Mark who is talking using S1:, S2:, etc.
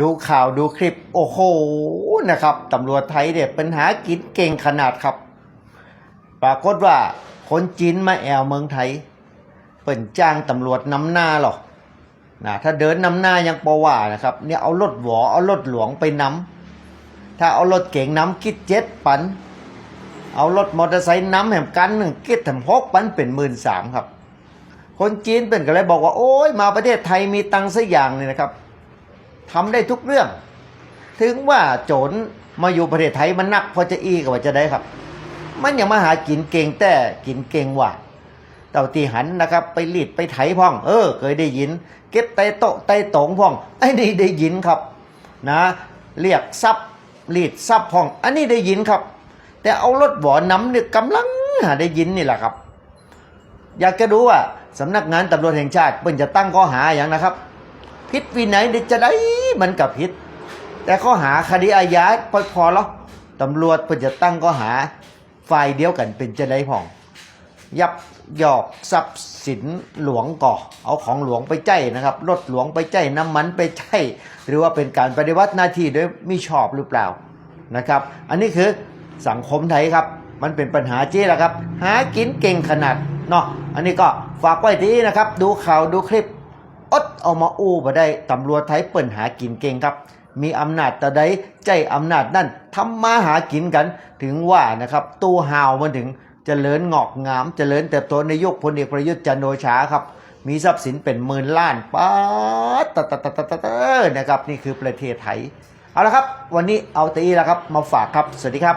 S1: ดูข่าวดูคลิปโอ้โหนะครับตำรวจไทยเนี่ยปัญหากินเก่งขนาดครับ ปรากฏว่าคนจีนมาแอวเมืองไทย เปิ่นจ้างตำรวจนำหน้าหรอกนะถ้าเดินนำหน้ายังปว่านะครับเนี่ยเอารถหวอเอารถหลวงไปนำถ้าเอารถเก๋งนำคิดเจ็ดปัน เอารถมอเตอร์ไซค์นำแหมกันหนึ่งคิดแถมหกปันเป็นหมื่นสามครับ คนจีนเป็นก็เลยบอกว่าโอ้ยมาประเทศไทยมีตังค์สักอย่างเลยนะครับ ทำได้ทุกเรื่อง ถึงว่าโจรมาอยู่ประเทศไทยมันนักพอจะอีกับว่าจะได้ครับ มันยังมาหากินเก่งแต่กินเก่งว่าเต่าตีหันนะครับ ไปรีดไปไถพ่อง เออ เคยได้ยิน เก็บไตโตะไตตงพ่องไอ้นี่ได้ยินครับ นะ เรียกซับรีดซับพ่อง อันนี้ได้ยินครับ แต่เอารถบ่อน้ำเนี่ยกำลังหาได้ยินนี่แหละครับ อยากจะรู้ว่าสำนักงานตำรวจแห่งชาติเพิ่นจะตั้งข้อหาอย่างนะครับ พิษวินัยนี่จะได้มันกับพิษ แต่ข้อหาคดีอาญาพอพอแล้วตำรวจเพิ่นจะตั้งข้อหาฝ่ายเดียวกันเป็นจะได้พ่อง ยับหยอกทรัพย์สินหลวงก่อ เอาของหลวงไปใจนะครับรถหลวงไปใจน้ำมันไปใจหรือว่าเป็นการปฏิวัติหน้าที่โดยม่ชอบหรือเปล่านะครับ อันนี้คือสังคมไทยครับ มันเป็นปัญหาจี้แหละครับ หากินเก่งขนาดเนาะอันนี้ก็ฝากไว้ที่นะครับ ดูข่าวดูคลิป อดเอามาอู้มาได้ตำรวจไทยเปิ่นหากินเก่งครับ มีอำนาจแต่ใดใจอำนาจนั่นทำมาหากินกันถึงว่านะครับตู้ห่าวมันถึงเจริญงอกงามเจริญเติบโตในยุคพลเอกประยุทธ์จันโอชาครับ มีทรัพย์สินเป็นหมื่นล้านป้าดตตตตตตนะครับนี่คือประเทศไทยเอาละครับ วันนี้เอาตีแล้วครับมาฝากครับ สวัสดีครับ